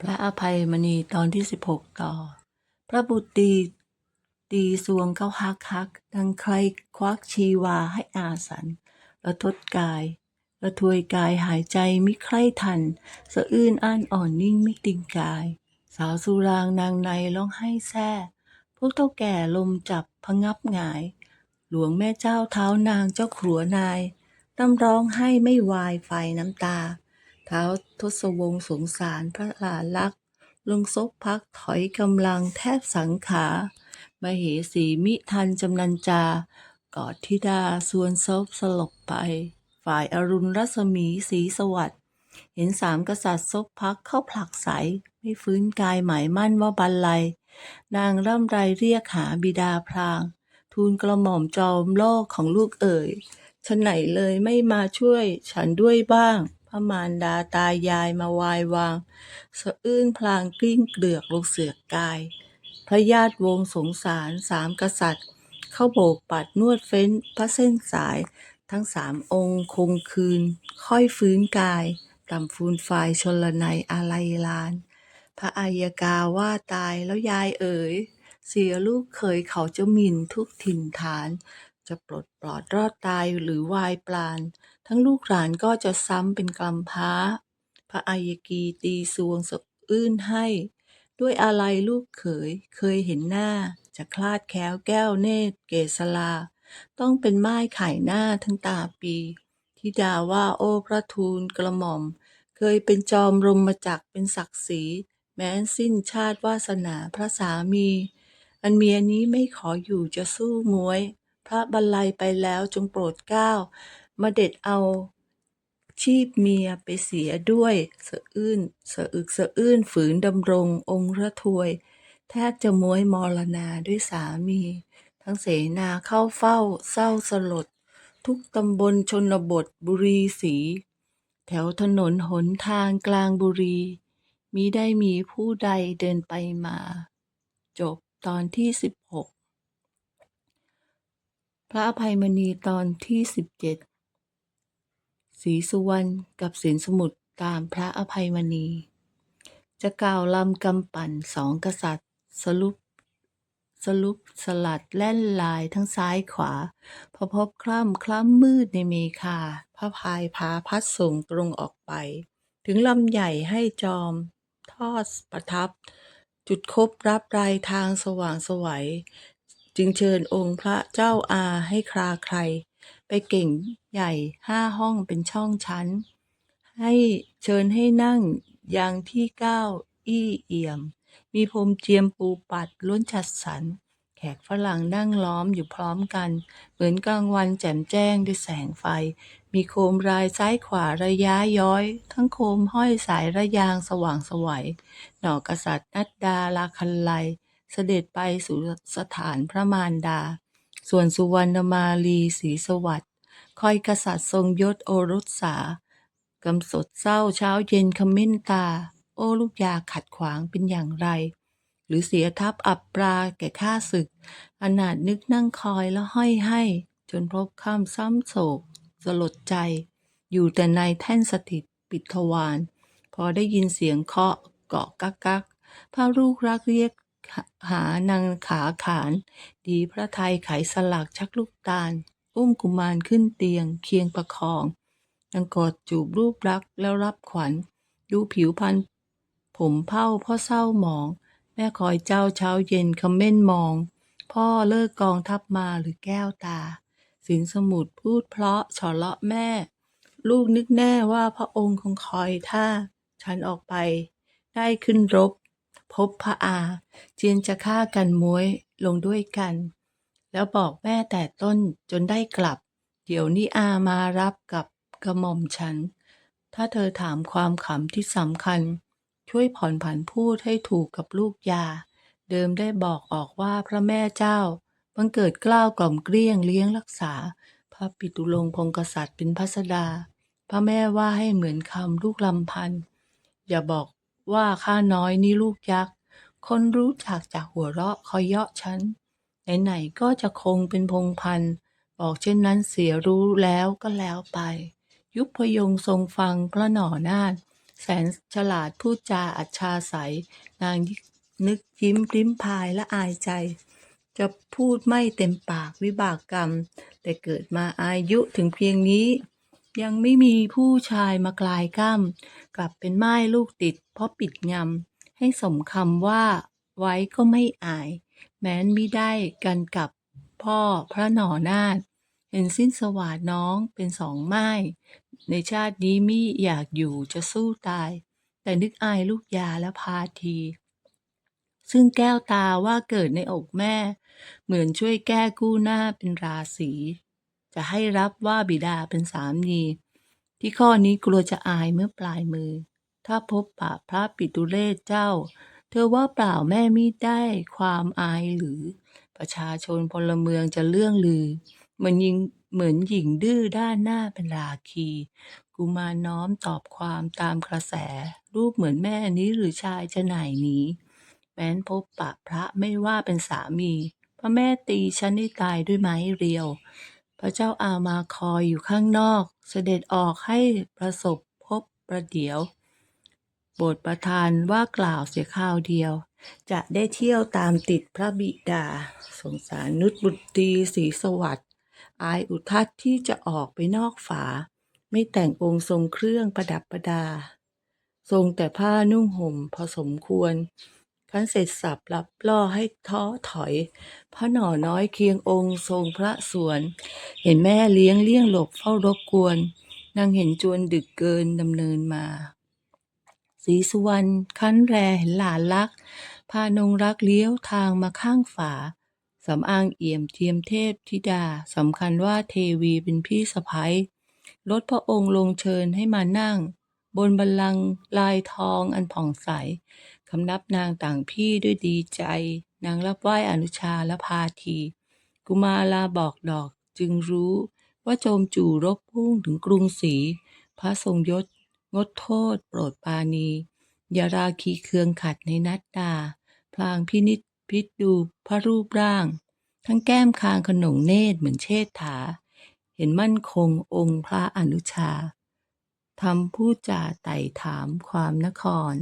พระอภัยมณีตอนที่สิบหกต่อ พระบุตรีตีสวงเขาฮักฮัก ดังใครควักชีวาให้อาสันระทดกาย ระทวยกายหายใจมิใคร่ทัน สะอื้นอ้านอ่อนนิ่งไม่ติงกาย สาวสุรางนางในร้องไห้แซ่พวกเท่าแก่ลมจับพงับหงาย หลวงแม่เจ้าเท้านางเจ้าขรัวนายตำร้องให้ไม่วายไฟน้ำตา ท้าทศวงศ์สงสารพระหลานลักษ์ลงซบพักถอยกำลังแทบสังขามเหสีมิทันจำนันจา กอดธิดาส่วนซบสลบไป ฝ่ายอรุณรัศมีสีสวัสดเห็นสามกษัตริย์ซบพักเข้าผลักใส ไม่ฟื้นกายหมายมั่นว่าบันไลยนางร่ำไรเรียกหาบิดาพราง ทูลกระหม่อมจอมโลกของลูกเอ๋ยฉันไหนเลยไม่มาช่วยฉันด้วยบ้าง พระมารดาตายายมาวายวาง สะอื้นพลางกลิ้งเกลือกลงเสือกกาย พระญาติวงสงสารสามกษัตริย์ เข้าโบกปัดนวดเฟ้นพระเส้นสาย ทั้งสามองค์คงคืน ค่อยฟื้นกายต่ำฟูนฝ่ายชนละในอาลัยลาน พระอายกาว่าตายแล้วยายเอ๋ยเสียลูกเคยเขาจะหมิ่นทุกถิ่นฐาน จะปลดปลอดรอดตายหรือวายปลานทั้งลูกหลานก็จะซ้ำเป็นกำพร้า พระอายกีตีสวงสะอื้นให้ ด้วยอะไรลูกเขยเคยเห็นหน้า จะคลาดแคล้วแก้วเนตรเกษลา ต้องเป็นไม้ไข่หน้าทั้งตาปีทิดาว่าโอ้พระทูลกระหม่อม เคยเป็นจอมรมมาจักเป็นศักดิ์ศรีแม้สิ้นชาติวาสนาพระสามี อันเมียนี้ไม่ขออยู่จะสู้มวย พระบรรลัยไปแล้วจงโปรดเกล้ามาเด็ดเอาชีพเมียไปเสียด้วยสะอื้นสะอึกสะอื้นฝืนดำรงองค์ระทวย แทบจะม้วยมรณาด้วยสามี ทั้งเสนาเข้าเฝ้าเศร้าสลด ทุกตำบลชนบทบุรีสี แถวถนนหนทางกลางบุรี มิได้มีผู้ใดเดินไปมา จบตอนที่สิบหก พระอภัยมณีตอนที่สิบเจ็ดศรีสุวรรณกับสินสมุทรตามพระอภัยมณี จะกล่าวลำกำปั่นสองกษัตริย์ สรุป สรุปสลัดแล่นลายทั้งซ้ายขวา พอพบคล่ำคล้ำมืดในเมฆาพระพายพาพัดส่งตรงออกไป ถึงลำใหญ่ให้จอมทอดประทับ จุดคบรับรายทางสว่างสวัย จึงเชิญองค์พระเจ้าอาให้คราใคร ไปเก่งใหญ่ห้าห้องเป็นช่องชั้น ให้เชิญให้นั่งอยังที่เก้าอี้เอี่ยม มีพรมเจียมปูปัดล้วนจัดสรรแขกฝรั่งนั่งล้อมอยู่พร้อมกัน เหมือนกลางวันแจ่มแจ้งด้วยแสงไฟ มีโคมรายซ้ายขวาระยะย้อย ทั้งโคมห้อยสายระยางสว่างสวัยหน่อกษัตริย์นัดดาลาคันไล เสด็จไปสู่สถานพระมารดา ส่วนสุวรรณมาลีศรีสวัสดิ์คอยกษัตริย์ทรงยศโอรสสากำสดเศร้าเช้าเย็นคำเม้นตา โอ้ลูกยาขัดขวางเป็นอย่างไร หรือเสียทัพอับปราแก่ข้าศึก อนาถนึกนั่งคอยแล้วห้อยให้ จนพบข้ามซ้ำโศก สลดใจ อยู่แต่ในแท่นสถิตปิดทวารพอได้ยินเสียงเคาะเกาะกักกักพระลูกรักเรียก หานางขาขาน ดีพระไทยไขสลักชักลูกตาล อุ้มกุมารขึ้นเตียง เคียงประคองนางกอดจูบรูปรักแล้วรับขวัญ ดูผิวพรรณผมเผ้าพ่อเศร้าหมอง แม่คอยเจ้าเช้าเย็นคำเม่นมอง พ่อเลิกกองทัพมาหรือแก้วตา สินสมุดพูดเพราะฉอเลาะแม่ ลูกนึกแน่ว่าพระองค์คงคอยท่าฉันออกไป ได้ขึ้นรบ พบพระอาเจียนจะฆ่ากันมวยลงด้วยกัน แล้วบอกแม่แต่ต้นจนได้กลับ เดี๋ยวนี้อามารับกับกระหม่อมฉัน ถ้าเธอถามความขำที่สำคัญ ช่วยผ่อนผันพูดให้ถูกกับลูกยา เดิมได้บอกออกว่าพระแม่เจ้าบังเกิดกล้าวกล่อมเกลี้ยงเลี้ยงรักษา พระปิตุลงค์พงกษัตริย์เป็นพัสดา พระแม่ว่าให้เหมือนคำลูกลำพัน อย่าบอก ว่าข้าน้อยนี่ลูกยักษ์ คนรู้จักจากหัวเราะคอยเยาะฉัน ไหนๆก็จะคงเป็นพงพัน บอกเช่นนั้นเสียรู้แล้วก็แล้วไป ยุบพยงทรงฟังพระหน่อนาฏแสนฉลาดพูดจาอัจฉาใสนางนึกยิ้มริ้มพายและอายใจ จะพูดไม่เต็มปากวิบากกรรม แต่เกิดมาอายุถึงเพียงนี้ ยังไม่มีผู้ชายมากลายกล้ำ กลับเป็นไม้ลูกติด เพราะปิดงำ ให้สมคำว่า ไว้ก็ไม่อาย แม้นมิได้กันกับพ่อพระหนอนาถเห็นสิ้นสวาดน้องเป็นสองไม้ในชาตินี้มิอยากอยู่จะสู้ตาย แต่นึกอายลูกยาและพาที ซึ่งแก้วตาว่าเกิดในอกแม่ เหมือนช่วยแก้กู้หน้าเป็นราศี จะให้รับว่าบิดาเป็นสามีที่ข้อนี้กลัวจะอายเมื่อปลายมือ ถ้าพบปะพระปิตุเรศเจ้า เธอว่าเปล่าแม่มิได้ความอายหรือ ประชาชนพลเมืองจะเลื่องลือ เหมือนยิงเหมือนหญิงดื้อด้านหน้าเป็นราคี กุมารน้อมตอบความตามกระแส รูปเหมือนแม่นี้หรือชายจะไหนนี้ แม้นพบปะพระไม่ว่าเป็นสามีพระแม่ตีฉันให้ตายด้วยไม้เรียว พระเจ้าอามาคอยอยู่ข้างนอก เสด็จออกให้ประสบพบประเดี๋ยวโปรดประทานว่ากล่าวเสียข้าวเดียว จะได้เที่ยวตามติดพระบิดา สงสารนุชบุตรีศรีสวัสดิ์อายอุทัศที่จะออกไปนอกฝา ไม่แต่งองค์ทรงเครื่องประดับประดา ทรงแต่ผ้านุ่งห่มพอสมควร คันเสร็จสับรับล่อให้ท้อถอย พระหน่อน้อยเคียงองค์ทรงพระสวน เห็นแม่เลี้ยงเลี่ยงหลบเฝ้ารบกวน นางเห็นจวนดึกเกินดำเนินมาศรีสุวรรณคั้นแรเห็นหลานรัก พานงรักเลี้ยวทางมาข้างฝาสำอางเอี่ยมเทียมเทพธิดาสำคัญว่าเทวีเป็นพี่สะพ้ยลดพระองค์ลงเชิญให้มานั่ง บนบัลลังก์ลายทองอันผ่องใส คำนับนางต่างพี่ด้วยดีใจ นางรับไหว้อนุชาและพาที กุมาลาบอกดอกจึงรู้ว่าโจมจู่รบพุ่งถึงกรุงศรีพระทรงยศ งดโทษ โปรดปาณีอย่าราคีเคืองขัดในนัดดา พลางพินิจพิจดูพระรูปร่าง ทั้งแก้มคางขนงเนตรเหมือนเชษฐา เห็นมั่นคงองค์พระอนุชาทำผู้จ่าไต่ถามความนคร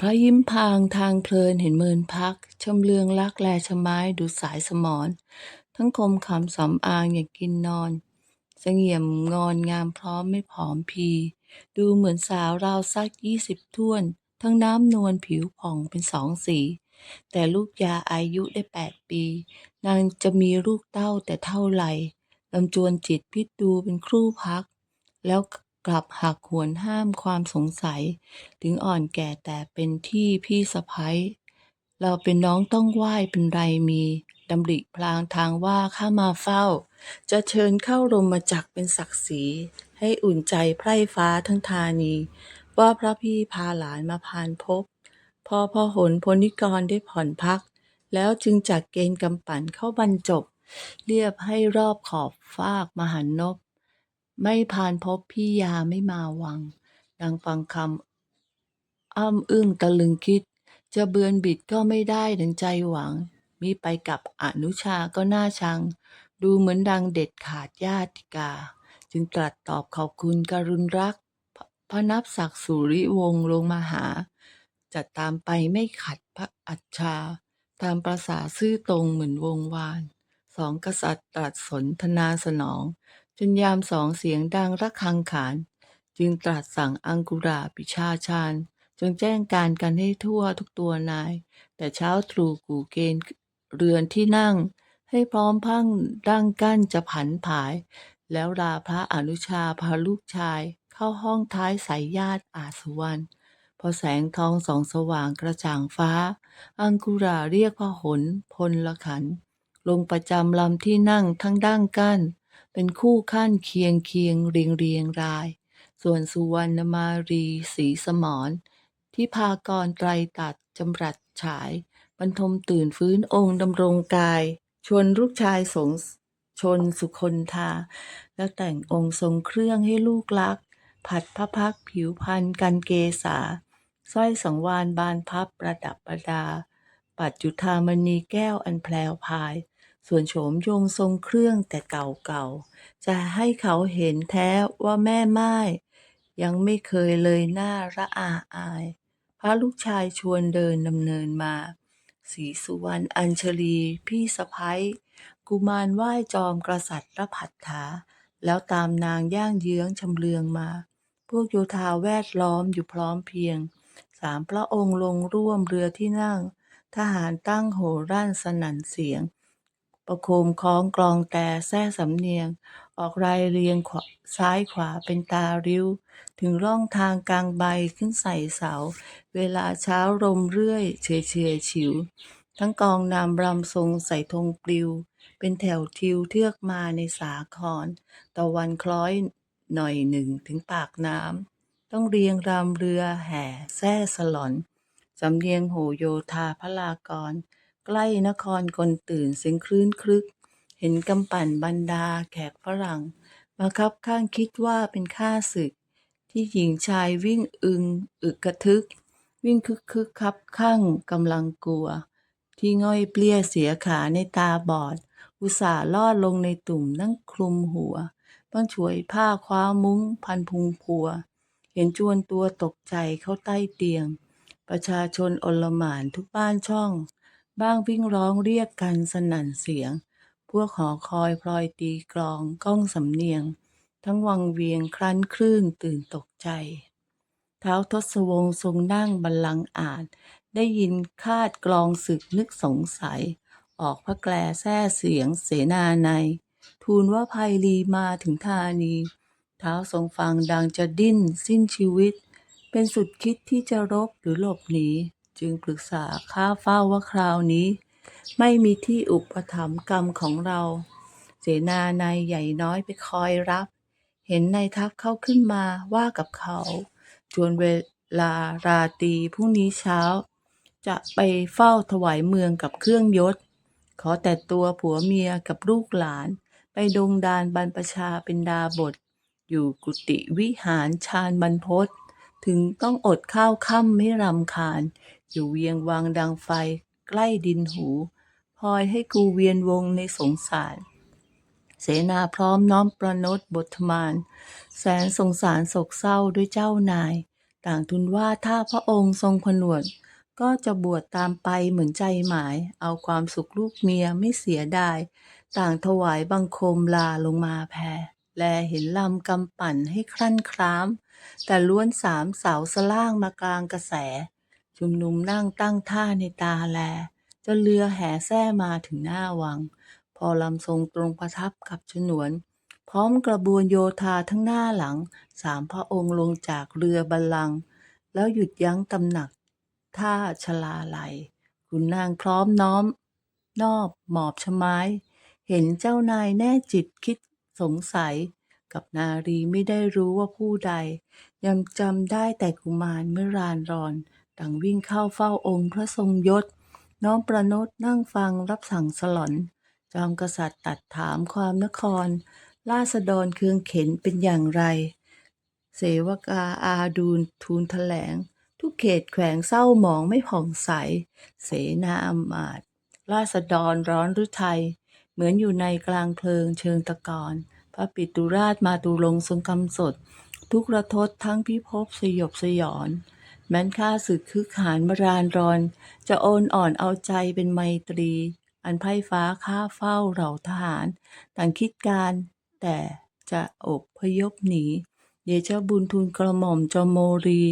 พระยิ้มพางทางเพลินเห็นเมินพักชมเลืองรักแลชะไม้ดูสายสมอน ทั้งคมคำสำอางอย่างกินนอนเสงี่ยมงอนงามพร้อมไม่ผอมพี ดูเหมือนสาวราวสักยี่สิบท้วน ทั้งน้ำนวลผิวผ่องเป็นสองสี แต่ลูกยาอายุได้แปดปี นางจะมีลูกเต้าแต่เท่าไหร่ลำจวนจิตพิจดูเป็นครู่พัก แล้ว กลับหักหวนห้ามความสงสัย ถึงอ่อนแก่แต่เป็นที่พี่สะพ้ยเราเป็นน้องต้องไหว้เป็นไรมีดำริพลางทางว่าข้ามาเฝ้า จะเชิญเข้ารมมาจักเป็นศักดิ์ศรีให้อุ่นใจไพร่ฟ้าทั้งธานี ว่าพระพี่พาหลานมาพานพบ พอพอหนพลนิกรได้ผ่อนพัก แล้วจึงจัดเกณฑ์กำปั่นเข้าบรรจบ เรียบให้รอบขอบฟากมหันนบ ไม่พานพบพี่ยาไม่มาวัง ดังฟังคำอ้ำอึ้งตะลึงคิด จะเบือนบิดก็ไม่ได้ดังใจหวังมีไปกับอนุชาก็น่าชัง ดูเหมือนดังเด็ดขาดญาติกา จึงตรัสตอบขอบคุณการุณรัก พระนับศักดิ์สุริวงศ์ลงมาหาจะตามไปไม่ขัดพระอัจฉาตามประสาซื่อตรงเหมือนวงวาน สองกษัตริย์ตรัสสนทนาสนอง จนยามสองเสียงดังระฆังขาน จึงตรัสสั่งอังกุราปิชาชาญจงแจ้งการกันให้ทั่วทุกตัวนาย แต่เช้าตรู่กูเกณฑ์เรือนที่นั่ง ให้พร้อมพังดังกั้นจะผันผาย แล้วลาพระอนุชาพาลูกชาย เข้าห้องท้ายสายญาติอาสวรรณพอแสงทองสองสว่างกระจ่างฟ้า อังกุราเรียกพหลพลละขัน ลงประจำลำที่นั่งทั้งดั้งกั้น เป็นคู่ขั้นเคียงเคียงเรียงเรียงราย ส่วนสุวรรณมารีศรีสมรที่พากรไตรตัดจำรัดฉายบรรทมตื่นฟื้นองค์ดำรงกาย ชวนลูกชายสงชนสุคนทา แล้วแต่งองค์ทรงเครื่องให้ลูกรัก ผัดพระพักผิวพันกันเกษาสร้อยสังวานบานพับประดับประดา ปัจจุธามณีแก้วอันแพลวพาย ส่วนโฉมยงทรงเครื่องแต่เก่าๆ จะให้เขาเห็นแท้ว่าแม่ไม้ยังไม่เคยเลยหน้าระอาอาย พระลูกชายชวนเดินดำเนินมา สีสุวรรณอัญชลีพี่สะพ้ยกุมารไหว้จอมกษัตริย์ระผัดถาแล้วตามนางย่างเยื้องชำเลืองมา พวกโยธาแวดล้อมอยู่พร้อมเพียง สามพระองค์ลงร่วมเรือที่นั่ง ทหารตั้งโห่รั่นสนั่นเสียง ประโคมคล้องกลองแต่แท้สำเนียง ออกรายเรียงขวาซ้ายขวาเป็นตาริ้ว ถึงร่องทางกลางใบขึ้นใส่เสา เวลาเช้าลมเรื่อยเฉยเฉยฉิว ทั้งกองนำรำทรงใส่ธงปลิว เป็นแถวทิวเทือกมาในสาครตะวันคล้อยหน่อยหนึ่งถึงปากน้ำต้องเรียงรำเรือแห่แซ่สลอนสำเนียงโหโยธาพลากร ใกล้นครคนตื่นเสียงคลื่นคลึก เห็นกำปั่นบรรดาแขกฝรั่ง มาคับข้างคิดว่าเป็นข้าศึก ที่หญิงชายวิ่งอึงอึกกระทึก วิ่งคึกคึกคับข้างกำลังกลัว ที่ง่อยเปลี้ยเสียขาในตาบอด อุตส่าห์ลอดลงในตุ่มนั่งคลุมหัวบ้างช่วยผ้าคว้ามุ้งพันพุงพัว เห็นจวนตัวตกใจเข้าใต้เตียง ประชาชนอลหม่านทุกบ้านช่อง บ้างวิ่งร้องเรียกกันสนั่นเสียง พวกหอคอยพลอยตีกลองก้องสำเนียง ทั้งวังเวียงครั้นคลื่นตื่นตกใจ เท้าทศวงศ์ทรงนั่งบัลลังก์อาจ ได้ยินคาดกลองศึกนึกสงสัย ออกพระแกลแท้เสียงเสนาใน ทูลว่าภัยรีมาถึงธานีเท้าทรงฟังดังจะดิ้นสิ้นชีวิต เป็นสุดคิดที่จะรบหรือหลบหนี จึงปรึกษาข้าเฝ้าว่าคราวนี้ ไม่มีที่อุปถัมภ์กรรมของเรา เสนาในใหญ่น้อยไปคอยรับ เห็นนายทัพเข้าขึ้นมาว่ากับเขา จวนเวลาราตรีพรุ่งนี้เช้า จะไปเฝ้าถวายเมืองกับเครื่องยศ ขอแต่ตัวผัวเมียกับลูกหลาน ไปดงดานบรรพชาเป็นดาบท อยู่กุฏิวิหารชาญบรรพต ถึงต้องอดข้าวค่ำไม่รำคาญ อยู่เวียงวังดังไฟ ใกล้ดินหูพลอยให้กูเวียนวงในสงสาร เสนาพร้อมน้อมประนดบทมาน แสนสงสารโศกเศร้าด้วยเจ้านาย ต่างทูลว่าถ้าพระองค์ทรงผนวด ก็จะบวชตามไปเหมือนใจหมาย เอาความสุขลูกเมียไม่เสียดาย ต่างถวายบังคมลาลงมาแผ่ แลเห็นลำกำปั่นให้ครั่นคราม แต่ล้วนสามเสาสล่างมากลางกระแส ชุมนุมนั่งตั้งท่าในตาแลจะเรือแห่แท้มาถึงหน้าวัง พอลำทรงตรงประทับกับฉนวน พร้อมกระบวนโยธาทั้งหน้าหลัง สามพระองค์ลงจากเรือบัลลังก์แล้วหยุดยั้งตำหนักท่าชลาลัยขุนนางพร้อมน้อม นอบหมอบชไม้ เห็นเจ้านายแน่จิตคิด สงสัยกับนารีไม่ได้รู้ว่าผู้ใด ยังจำได้แต่กุมารเมื่อรานรอนต่างวิ่งเข้าเฝ้าองค์พระทรงยศ น้อมประนดนั่งฟังรับสั่งสลอน จอมกษัตริย์ตัดถามความนครราษฎรเคืองเข็นเป็นอย่างไร เสวกาอาดูลทูลแถลง ทุกเขตแขวงเศร้าหมองไม่ผ่องใส เสนาอมาตย์ราษฎรร้อนฤทัย เหมือนอยู่ในกลางเพลิงเชิงตะกอน พระปิตุราชมาตุลงทรงกำสด ทุกระทศทั้งพิภพสยบสยอน แม้นข้าศึกคึกหานมารานรอน จะโอนอ่อนเอาใจเป็นไมตรี อันไพ่ฟ้าข้าเฝ้าเหล่าทหาร ต่างคิดการ แต่จะอบพยพหนีเดชะบุญทูลกระหม่อมจอมโมรี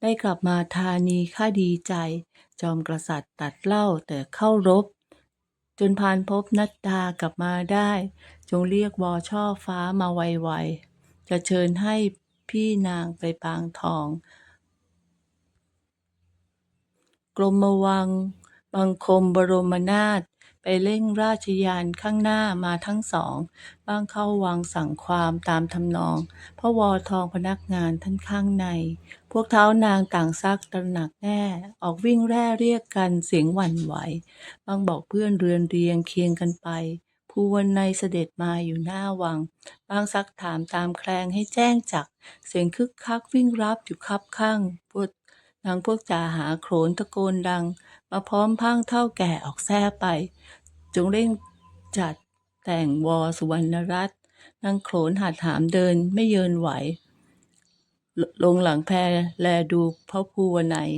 ได้กลับมาธานีข้าดีใจ จอมกษัตริย์ตัดเล่าแต่เข้ารบ จนพานพบนัดดากลับมาได้ จงเรียกวอช่อฟ้ามาไวๆ จะเชิญให้พี่นางไปปางทอง กรมวัง บังคมบรมนาถ ไปเร่งราชยานข้างหน้ามาทั้งสอง บ้างเข้าวังสั่งความตามทำนอง พระวอทองพนักงานท่านข้างใน พวกเท้านางต่างซักตระหนักแน่ ออกวิ่งแร่เรียกกันเสียงหวั่นไหว บางบอกเพื่อนเรือนเรียงเคียงกันไปภูวันในเสด็จมาอยู่หน้าวัง บางซักถามตามแคลงให้แจ้งจัก เสียงคึกคักวิ่งรับอยู่คับข้างพวกนางพวกจ่าหาโขนตะโกนดัง มาพร้อมพังเท่าแก่ออกแท้ไป จงเร่งจัดแต่งวอสุวรรณรัตน์นางโขนหัดหามเดินไม่เยินไหว ลงหลังแพแลดูพระภูวนัย